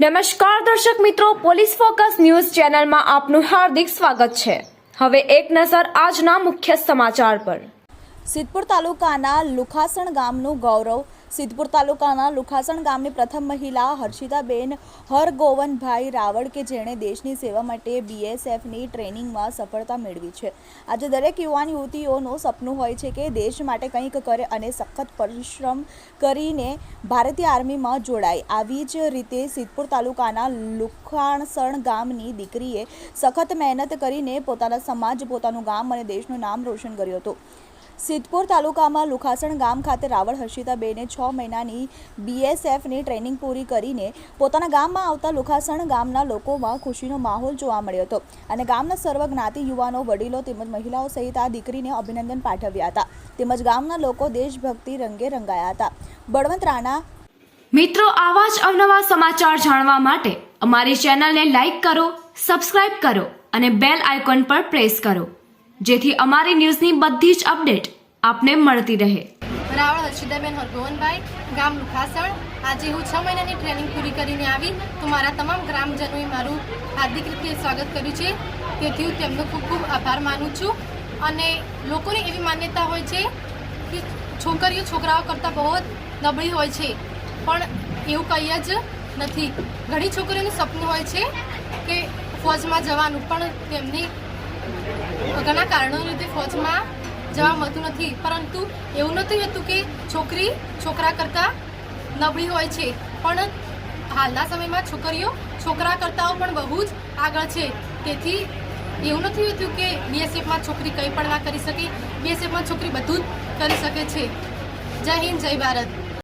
નમસ્કાર દર્શક મિત્રો, પોલીસ ફોકસ ન્યૂઝ ચેનલમાં આપનું હાર્દિક સ્વાગત છે. હવે એક નજર આજના મુખ્ય સમાચાર પર. સિદ્ધપુર તાલુકાના લુખાસણ ગામનું ગૌરવ સિદ્ધપુર તાલુકાના લુખાસણ ગામની પ્રથમ મહિલા હર્ષિતાબેન હરગોવનભાઈ રાવળ કે જેણે દેશની સેવા માટે બીએસએફની ટ્રેનિંગમાં સફળતા મેળવી છે. આજે દરેક યુવાન યુવતીઓનું સપનું હોય છે કે દેશ માટે કંઈક કરે અને સખત પરિશ્રમ કરીને ભારતીય આર્મીમાં જોડાય. આવી જ રીતે સિદ્ધપુર તાલુકાના લુખાણસણ ગામની દીકરીએ સખત મહેનત કરીને પોતાના સમાજ, પોતાનું ગામ અને દેશનું નામ રોશન કર્યું હતું. સિદ્ધપુર તાલુકામાં લુખાસણ ગામ ખાતે રાવળ હર્ષિતાબેને છ મહિનાની બીએસએફની ટ્રેનિંગ પૂરી કરીને પોતાના ગામમાં આવતા લુખાસણ ગામના લોકોમાં ખુશીનો માહોલ જોવા મળ્યો હતો. અને ગામના સર્વ જ્ઞાતિ યુવાનો, વડીલો તેમજ મહિલાઓ સહિત આ દીકરીને અભિનંદન પાઠવ્યા હતા. તેમજ ગામના લોકો દેશભક્તિ રંગે રંગાયા હતા. બળવંત રાણા મિત્રો, આવા જ અવનવા સમાચાર જાણવા માટે અમારી ચેનલને લાઈક કરો, સબસ્ક્રાઇબ કરો અને બેલ આઇકોન પર પ્રેસ કરો. જેથી અમારી ન્યૂઝની બધી જ અપડેટ આપને મળતી રહે. રાવળ હર્ષિદાબેન હરગોવનભાઈ, ગામ લુખાસણ. આજે હું છ મહિનાની ટ્રેનિંગ પૂરી કરીને આવી. તો મારા તમામ ગ્રામજનોએ મારું હાર્દિક રીતે સ્વાગત કર્યું છે. તેથી હું તેમનો ખૂબ ખૂબ આભાર માનું છું. અને લોકોની એવી માન્યતા હોય છે કે છોકરીઓ છોકરાઓ કરતાં બહુ નબળી હોય છે. પણ એવું કંઈ જ નથી. ઘણી છોકરીઓનું સપનું હોય છે કે ફોજમાં જવાનું, પણ તેમની ઘણા કારણો લીધે ફોજમાં જવા મળતું નથી. પરંતુ એવું નથી હોતું કે છોકરી, છોકરા કરતાં નબળી હોય છે. પણ હાલના સમયમાં છોકરીઓ, છોકરા કરતાં પણ બહુ જ આગળ છે. તેથી એવું નથી હોતું કે બીએસએફમાં છોકરી કંઈ પણ ના કરી શકે. બીએસએફમાં છોકરી બધું જ કરી શકે છે. જય હિન્દ, જય ભારત.